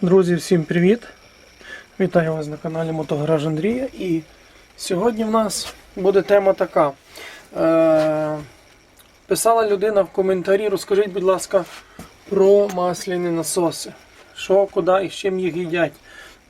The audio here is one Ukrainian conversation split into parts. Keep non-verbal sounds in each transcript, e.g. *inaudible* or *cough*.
Друзі, всім привіт! Вітаю вас на каналі Мотогараж Андрія. І сьогодні в нас буде тема така. Е, писала людина в коментарі, розкажіть, будь ласка, про масляні насоси. Що, куди і з чим їх їдять,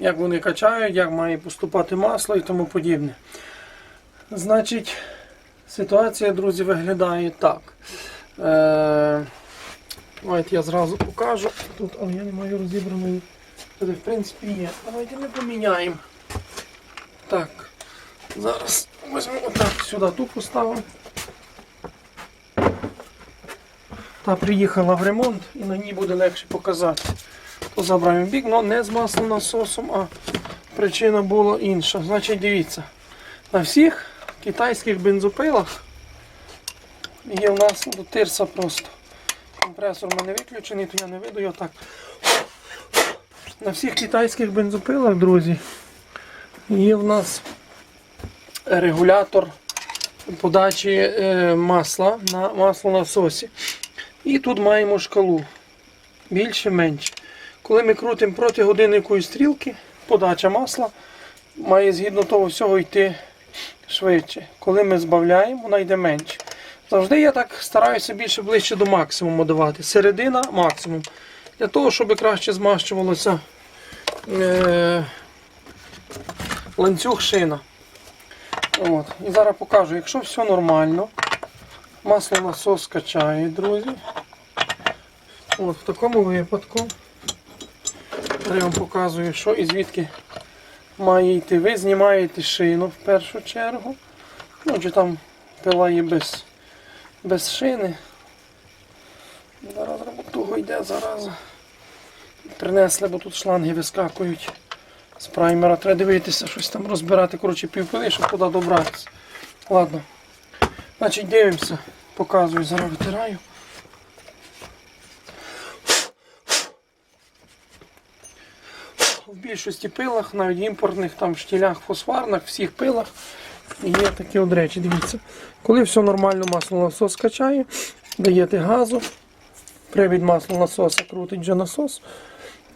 як вони качають, як має поступати масло і тому подібне. Значить, ситуація, друзі, виглядає так. Е, Давайте я зразу покажу. Тут, але я не маю розібраної. Тут, в принципі, є. Давайте ми поміняємо. Так. Зараз візьмемо отак сюди ту поставимо. Та приїхала в ремонт і на ній буде легше показати. То забираємо бік, але не з маслонасосом, а причина була інша. Значить, дивіться, на всіх китайських бензопилах є в нас ну, тирса просто. Компресор в мене виключений, то я не видаю так. На всіх китайських бензопилах, друзі, є в нас регулятор подачі е, масла на маслонасосі. І тут маємо шкалу. Більше менше. Коли ми крутимо проти годинникової стрілки, подача масла має згідно того всього йти швидше. Коли ми збавляємо, вона йде менше. Завжди я так стараюся більше ближче до максимуму давати. Середина максимум. Для того, щоб краще змащувалося е, ланцюг шина. От. І зараз покажу, якщо все нормально, масло насос качає, друзі. От, в такому випадку я вам показую, що і звідки має йти. Ви знімаєте шину в першу чергу. Ну, чи там пила є без без шини. Зараз роботуго йде зараза. Принесли, бо тут шланги вискакують з праймера. Треба дивитися, щось там розбирати, коротше, півпили, щоб туди добратися. Ладно. Значить, дивимося, показую, зараз витираю. В більшості пилах, навіть імпортних там штілях, фосфарних, всіх пилах є такі от речі. Дивіться. Коли все нормально, маслонасос качає, даєте газу, привід маслонасоса крутить вже насос.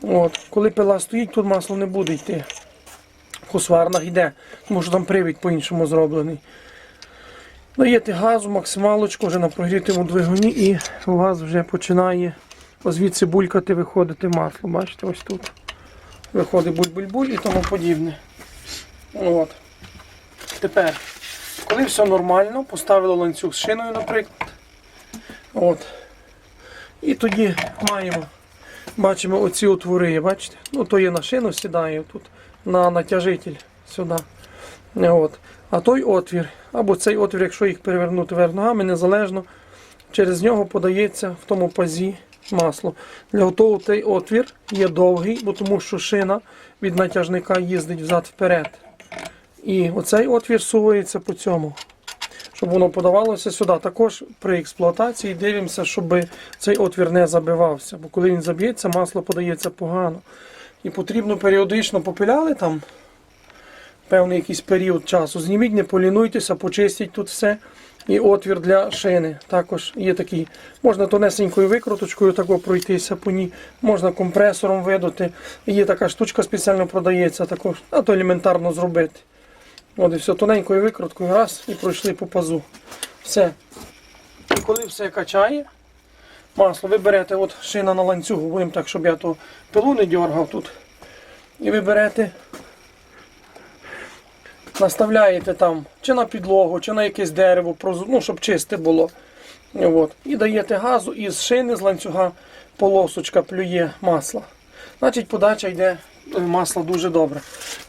От. Коли пила стоїть, тут масло не буде йти. В фосфарнах йде, тому що там привід по-іншому зроблений. Даєте газу, максималочку вже на прогрітому двигуні і у вас вже починає звідси булькати, виходити масло. Бачите, ось тут. Виходить буль-буль-буль і тому подібне. От. Тепер, коли все нормально, поставили ланцюг з шиною, наприклад. От. І тоді маємо, бачимо оці отвори, бачите? Ну, то є на шину сідає тут на натяжитель сюди. От. А той отвір, або цей отвір, якщо їх перевернути вверх ногами, незалежно, через нього подається в тому пазі масло. Для того цей отвір є довгий, бо тому що шина від натяжника їздить взад-вперед. І оцей отвір сувається по цьому, щоб воно подавалося сюди. Також при експлуатації дивимося, щоб цей отвір не забивався. Бо коли він заб'ється, масло подається погано. І потрібно періодично попиляли там певний якийсь період часу. Зніміть, не полінуйтеся, почистіть тут все. І отвір для шини також є такий. Можна тонесенькою викруточкою тако пройтися по ній, можна компресором видати. Є така штучка спеціально продається, також, а то елементарно зробити. От і все, тоненькою викруткою, раз і пройшли по пазу. Все. І коли все качає, масло, ви берете от шина на ланцюгу, будемо так, щоб я то пилу не дергав тут. І ви берете, наставляєте там чи на підлогу, чи на якесь дерево, ну, щоб чисте було. От. І даєте газу, і з шини, з ланцюга полосочка плює масла. Значить, подача йде масла дуже добре.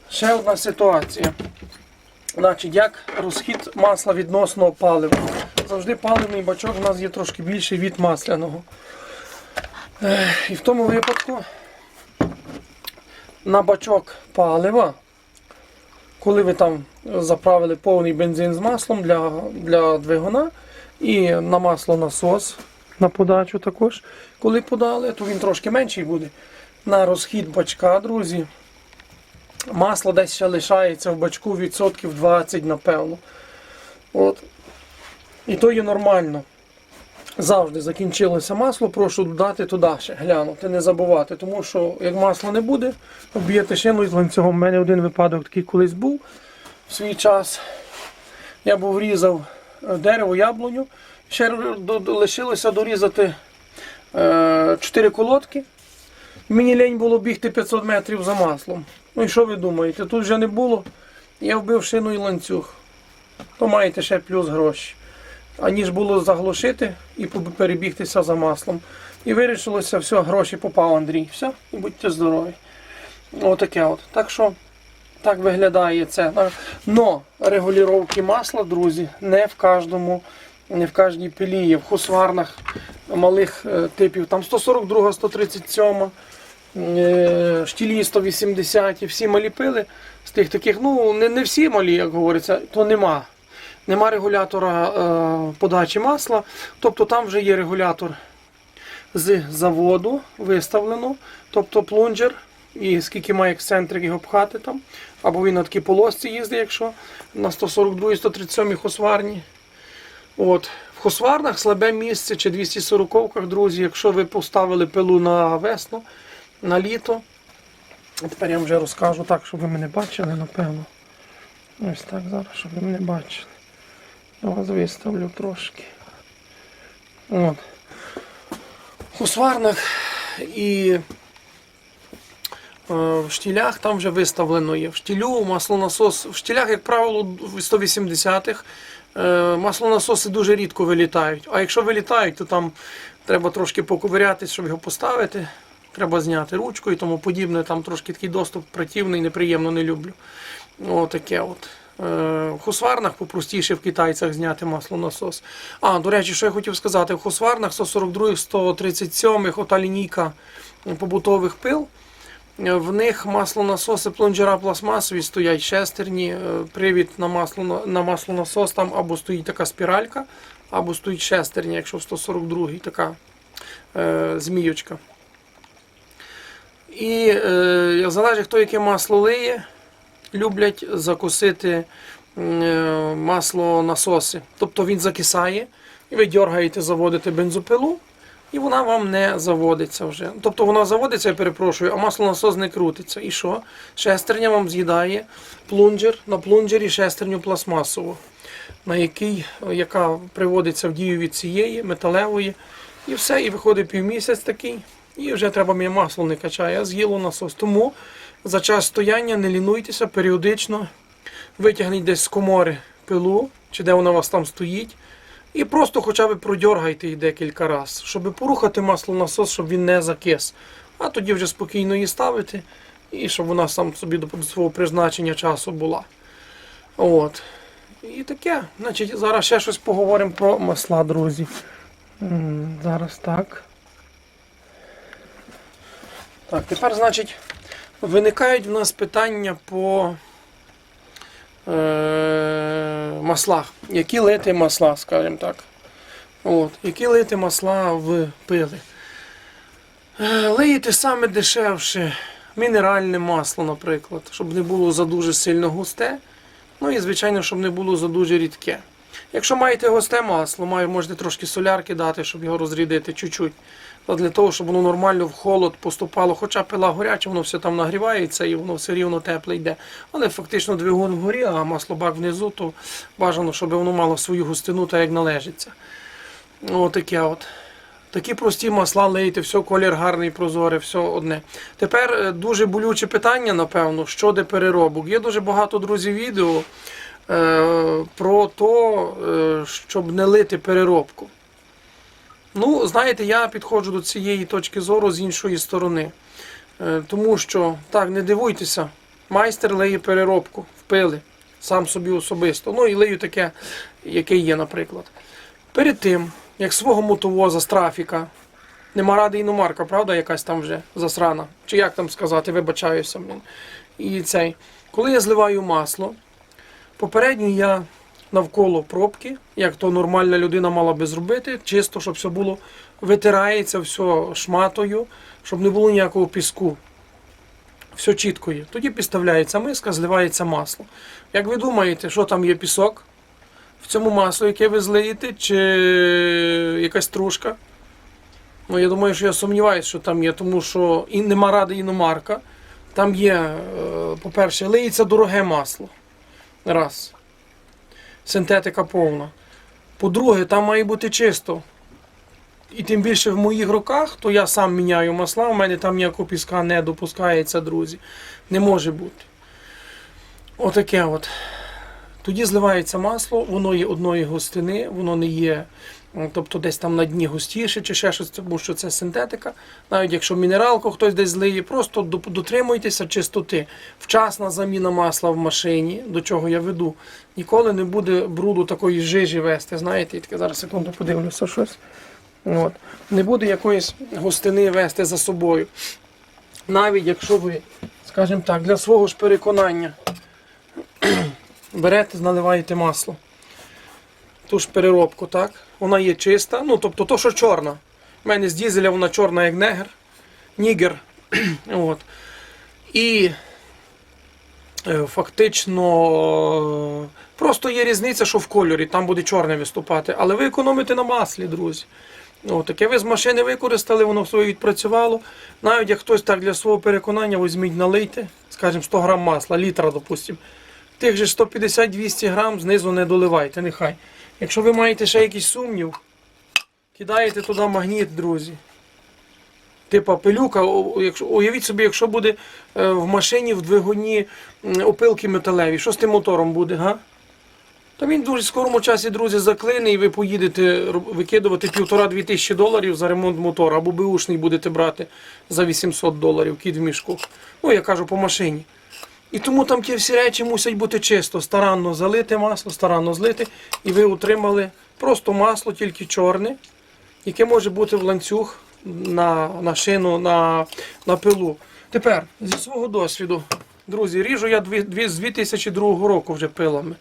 Ще одна ситуація. Значить, як розхід масла відносно палива. Завжди паливний бачок у нас є трошки більший від масляного. І в тому випадку на бачок палива, коли ви там заправили повний бензин з маслом для, для двигуна і на масло насос на подачу також, коли подали, то він трошки менший буде. На розхід бачка, друзі, масло десь ще лишається в бачку відсотків 20, напевно. От. І то є нормально. завжди закінчилося масло, прошу додати туди ще, глянути, не забувати. Тому що як масла не буде, об'єте шину з ланцюгом. У мене один випадок такий колись був в свій час. Я був різав е, дерево, яблуню. Ще лишилося дорізати е, 4 колодки. Мені лень було бігти 500 метрів за маслом. Ну і що ви думаєте? Тут вже не було. Я вбив шину і ланцюг. То маєте ще плюс гроші. Аніж було заглушити і перебігтися за маслом. І вирішилося, все, гроші попав Андрій. Все, і будьте здорові. Отаке от. Так що так виглядає це. Но регулювання масла, друзі, не в кожному, не в кожній пилі є. В хусварнах малих е, типів, там 142, 137, е, штілі 180, всі малі пили з тих таких, ну не, не всі малі, як говориться, то нема. Нема регулятора е, подачі масла, тобто там вже є регулятор з заводу виставлено, тобто плунжер, і скільки має ексцентрик його пхати там, або він на такій полосці їздить, якщо на 142 137 хосварні. От. В хосварнах слабе місце чи 240-ках, друзі, якщо ви поставили пилу на весну, на літо. Тепер я вам вже розкажу так, щоб ви мене бачили, напевно. Ось так зараз, щоб ви мене бачили. Я вас виставлю трошки. От. В хусварнах і е, в штілях там вже виставлено є. В штілю маслонасос. В штілях, як правило, в 180-х е, маслонасоси дуже рідко вилітають. А якщо вилітають, то там треба трошки поковирятись, щоб його поставити. Треба зняти ручку і тому подібне. Там трошки такий доступ противний, неприємно не люблю. Отаке от. Е, В хусварнах попростіше в китайцях зняти маслонасос. А, до речі, що я хотів сказати, в хусварнах 142, 137, ота лінійка побутових пил. В них маслонасоси плунжера пластмасові стоять шестерні, е, привід на масло на маслонасос там або стоїть така спіралька, або стоїть шестерня, якщо в 142 така е, змійочка. І е, залежить, хто яке масло лиє, люблять закусити е, масло насоси. Тобто він закисає, і ви дергаєте, заводите бензопилу, і вона вам не заводиться вже. Тобто вона заводиться, я перепрошую, а масло насос не крутиться. І що? Шестерня вам з'їдає плунжер, на плунжері шестерню пластмасову, на який, яка приводиться в дію від цієї металевої. І все, і виходить півмісяць такий, і вже треба мені масло не качає, а з'їло насос. Тому за час стояння не лінуйтеся, періодично витягніть десь з комори пилу, чи де вона у вас там стоїть. І просто хоча б продьоргайте її декілька разів, щоб порухати маслонасос, щоб він не закис. А тоді вже спокійно її ставити, і щоб вона сам собі до свого призначення часу була. От. І таке. Значить, зараз ще щось поговоримо про масла, друзі. Зараз так. Так, тепер, значить, виникають в нас питання по е, маслах. Які лити масла, скажімо так. От, які лити масла в пили. Е, лиєте саме дешевше мінеральне масло, наприклад, щоб не було за дуже сильно густе. Ну і, звичайно, щоб не було за дуже рідке. Якщо маєте густе масло, можете трошки солярки дати, щоб його розрідити чуть-чуть. Для того, щоб воно нормально в холод поступало, хоча пила горяча, воно все там нагрівається і воно все рівно тепле йде. Але фактично двигун вгорі, а маслобак внизу, то бажано, щоб воно мало свою густину, так як належиться. Отаке от. Такі прості масла лейте, все, колір гарний, прозорий, все одне. Тепер е, дуже болюче питання, напевно, щодо переробок. Є дуже багато друзів відео про то, е, щоб не лити переробку. Ну, знаєте, я підходжу до цієї точки зору з іншої сторони. Е, Тому що, так, не дивуйтеся, майстер лиє переробку в пили, сам собі особисто. Ну і лию таке, яке є, наприклад. Перед тим, як свого мотовоза з трафіка, нема ради іномарка, правда, якась там вже засрана. Чи як там сказати, вибачаюся. І цей. Коли я зливаю масло, попередньо я навколо пробки, як то нормальна людина мала би зробити, чисто, щоб все було витирається все шматою, щоб не було ніякого піску. Все чітко є. Тоді підставляється миска, зливається масло. Як ви думаєте, що там є пісок? в цьому масло, яке ви злиєте, чи якась стружка. Ну, я думаю, що я сумніваюся, що там є, тому що і нема ради іномарка. Там є, е, по-перше, лиється дороге масло. Раз. Синтетика повна. По-друге, там має бути чисто. І тим більше в моїх руках, то я сам міняю масла, у мене там ніякого піска не допускається, друзі. Не може бути. Отаке от. Тоді зливається масло, воно є одної густини, воно не є, тобто десь там на дні густіше чи ще щось, тому що це синтетика. Навіть якщо мінералку хтось десь злиє, просто дотримуйтеся чистоти. Вчасна заміна масла в машині, до чого я веду. Ніколи не буде бруду такої жижі вести. Знаєте, і таке зараз секунду подивлюся щось. От. Не буде якоїсь густини вести за собою. Навіть якщо ви, скажімо так, для свого ж переконання *clears throat* берете, наливаєте масло. Ту ж переробку, так? Вона є чиста. Ну, тобто то, що чорна. У мене з дізеля вона чорна, як негр. Нігер. *clears throat* От. І е, фактично просто є різниця, що в кольорі, там буде чорне виступати. Але ви економите на маслі, друзі. О, таке ви з машини використали, воно своє відпрацювало. Навіть як хтось так для свого переконання візьміть, налийте, скажімо, 100 грам масла, літра, допустимо. Тих же 150-200 грам знизу не доливайте, нехай. Якщо ви маєте ще якийсь сумнів, кидаєте туди магніт, друзі. Типа пилюка, уявіть собі, якщо буде е, в машині в двигуні опилки металеві, що з тим мотором буде, га? Та він дуже скорому часі, друзі, заклине і ви поїдете викидувати півтора-дві тисячі доларів за ремонт мотора, або беушний будете брати за 800 доларів кіт в мішку. Ну, я кажу по машині. І тому там ті всі речі мусять бути чисто, старанно залити масло, старанно злити, і ви отримали просто масло, тільки чорне, яке може бути в ланцюг на, на шину, на, на пилу. Тепер, зі свого досвіду, друзі, ріжу я дві, дві, з 2002 року вже пилами.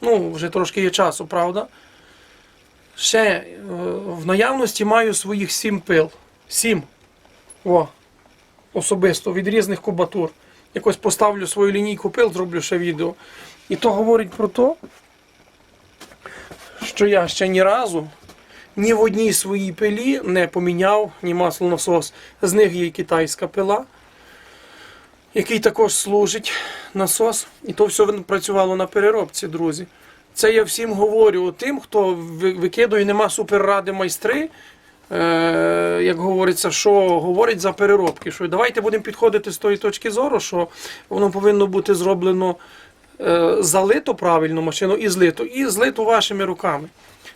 Ну, вже трошки є часу, правда? Ще е, в наявності маю своїх сім пил. Сім. О, особисто від різних кубатур. Якось поставлю свою лінійку пил, зроблю ще відео. І то говорить про те, що я ще ні разу ні в одній своїй пилі не поміняв ні маслонасос. З них є китайська пила, який також служить насос. І то все працювало на переробці, друзі. Це я всім говорю тим, хто ви- викидує, нема суперради майстри. Е, як говориться, що говорить за переробки. Що давайте будемо підходити з тої точки зору, що воно повинно бути зроблено е, залито правильно машину і злито, і злито вашими руками.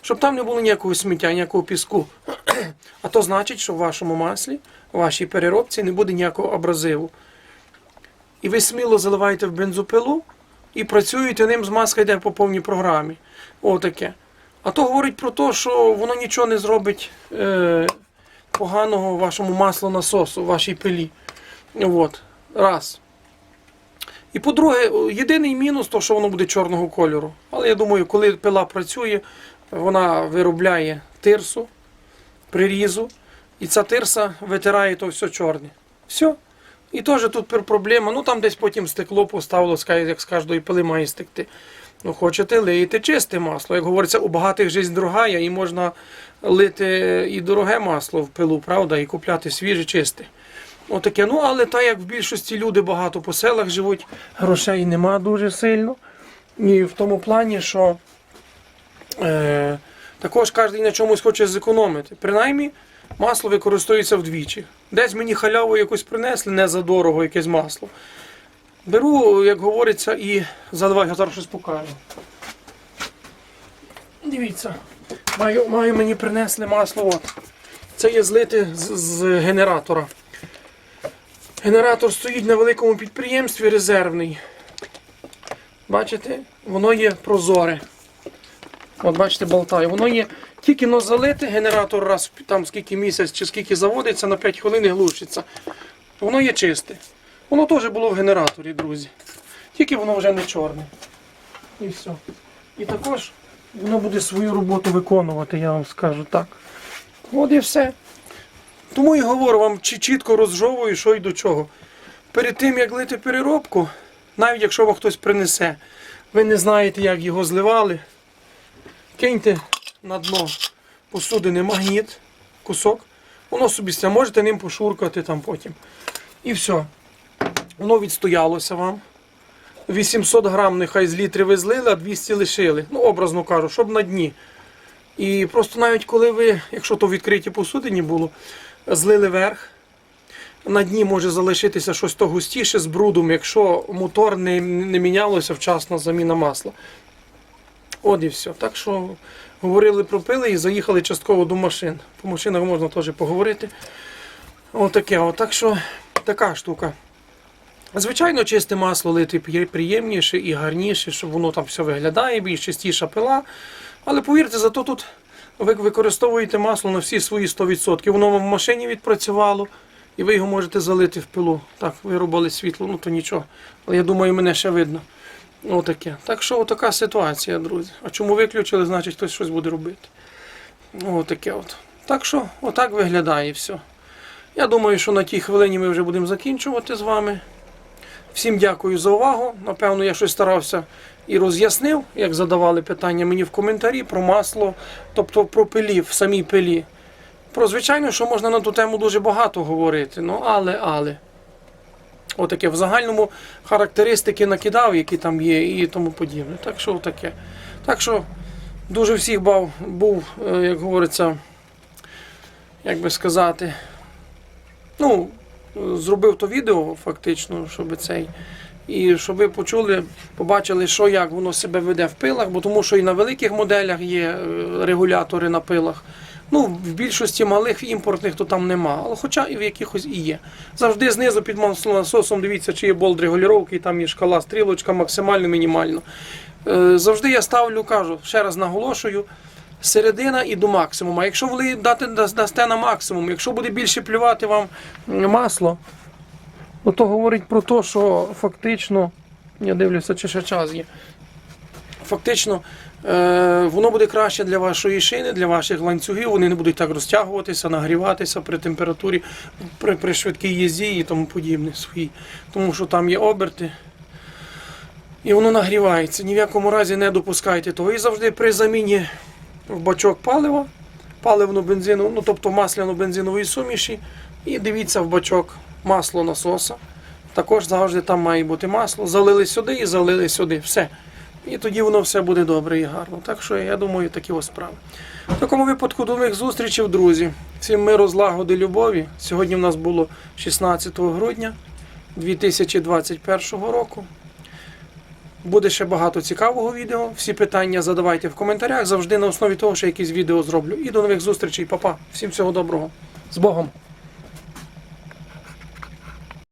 Щоб там не було ніякого сміття, ніякого піску. *clears throat* А то значить, що в вашому маслі, в вашій переробці не буде ніякого абразиву. І ви сміло заливаєте в бензопилу і працюєте ним, змазка йде по повній програмі. Отаке. А то говорить про те, що воно нічого не зробить е, поганого вашому маслонасосу, вашій пилі. От. Раз. І по-друге, єдиний мінус, то, що воно буде чорного кольору. Але я думаю, коли пила працює, вона виробляє тирсу, прирізу, і ця тирса витирає то все чорне. Все. І теж тут проблема. Ну там десь потім стекло поставило, як з кожної пили має стекти. Ну, хочете, лиєте чисте масло. Як говориться, у багатих жизнь другая, і можна лити і дороге масло в пилу, правда, і купляти свіже, чисте. Отаке. Ну, але так як в більшості люди багато по селах живуть, грошей нема дуже сильно. І в тому плані, що е, також кожен на чомусь хоче зекономити. Принаймні, масло використовується вдвічі. Десь мені халяву якусь принесли, не за дорого якесь масло. Беру, як говориться, і заливаю, я зараз щось покажу. Дивіться, маю, маю мені принесли масло. От. Це є злите з, з генератора. Генератор стоїть на великому підприємстві резервний. Бачите, воно є прозоре. От бачите, болтає. Воно є тільки но залите, генератор раз там скільки місяць чи скільки заводиться, на 5 хвилин глушиться. Воно є чисте. Воно теж було в генераторі, друзі. Тільки воно вже не чорне. І все. І також воно буде свою роботу виконувати, я вам скажу так. От і все. Тому і говорю вам, чи чітко розжовую, що й до чого. Перед тим, як лити переробку, навіть якщо вам хтось принесе, ви не знаєте, як його зливали, киньте на дно посудини магніт, кусок. Воно собі можете ним пошуркати там потім. І все. Воно відстоялося вам. 800 грам нехай з літри ви злили, а 200 лишили. Ну, образно кажу, щоб на дні. І просто навіть коли ви, якщо то в відкритій посудині було, злили верх, на дні може залишитися щось то густіше з брудом, якщо мотор не, не мінялося вчасно заміна масла. От і все. Так що говорили про пили і заїхали частково до машин. По машинах можна теж поговорити. Отаке. От. Так що така штука. Звичайно, чисте масло лити приємніше і гарніше, щоб воно там все виглядає, більш чистіша пила. Але повірте, зато тут ви використовуєте масло на всі свої 100%. Воно в машині відпрацювало, і ви його можете залити в пилу. Так, вирубали світло, ну то нічого. Але я думаю, мене ще видно. Отаке. Так що отака ситуація, друзі. А чому виключили, значить хтось щось буде робити. Отаке от. Так що, отак виглядає все. Я думаю, що на тій хвилині ми вже будемо закінчувати з вами. Всім дякую за увагу. Напевно, я щось старався і роз'яснив, як задавали питання мені в коментарі про масло, тобто про пилі в самій пилі. Про звичайно, що можна на ту тему дуже багато говорити. Ну, але, але. Отаке в загальному характеристики накидав, які там є, і тому подібне. Так що таке. Так що дуже всіх бав, був, е, як говориться, як би сказати, ну, зробив то відео фактично, щоб цей. І щоб ви почули, побачили, що як воно себе веде в пилах, бо тому що і на великих моделях є е, регулятори на пилах. Ну, в більшості малих імпортних то там нема, але хоча і в якихось і є. Завжди знизу під маслонасосом дивіться, чи є болт регулювання, і там є шкала, стрілочка, максимально, мінімально. Е, Завжди я ставлю, кажу, ще раз наголошую, середина і до максимуму. Якщо ви дати, дасте на максимум, якщо буде більше плювати вам масло, ну, то говорить про те, що фактично, я дивлюся, чи ще час є. Фактично, е, воно буде краще для вашої шини, для ваших ланцюгів. Вони не будуть так розтягуватися, нагріватися при температурі, при, при швидкій їзді і тому подібне своїй. Тому що там є оберти. І воно нагрівається. Ні в якому разі не допускайте того. І завжди при заміні в бачок палива, паливно бензину, ну тобто масляно-бензинової суміші, і дивіться в бачок масло насоса. Також завжди там має бути масло. Залили сюди і залили сюди. Все. І тоді воно все буде добре і гарно. Так що я думаю, такі ось справи. В такому випадку до нових зустрічей, друзі. Всім миру, злагоди, любові. Сьогодні в нас було 16 грудня 2021 року. Буде ще багато цікавого відео. Всі питання задавайте в коментарях. Завжди на основі того, що якісь відео зроблю. І до нових зустрічей, Па-па. Всім всього доброго. З Богом!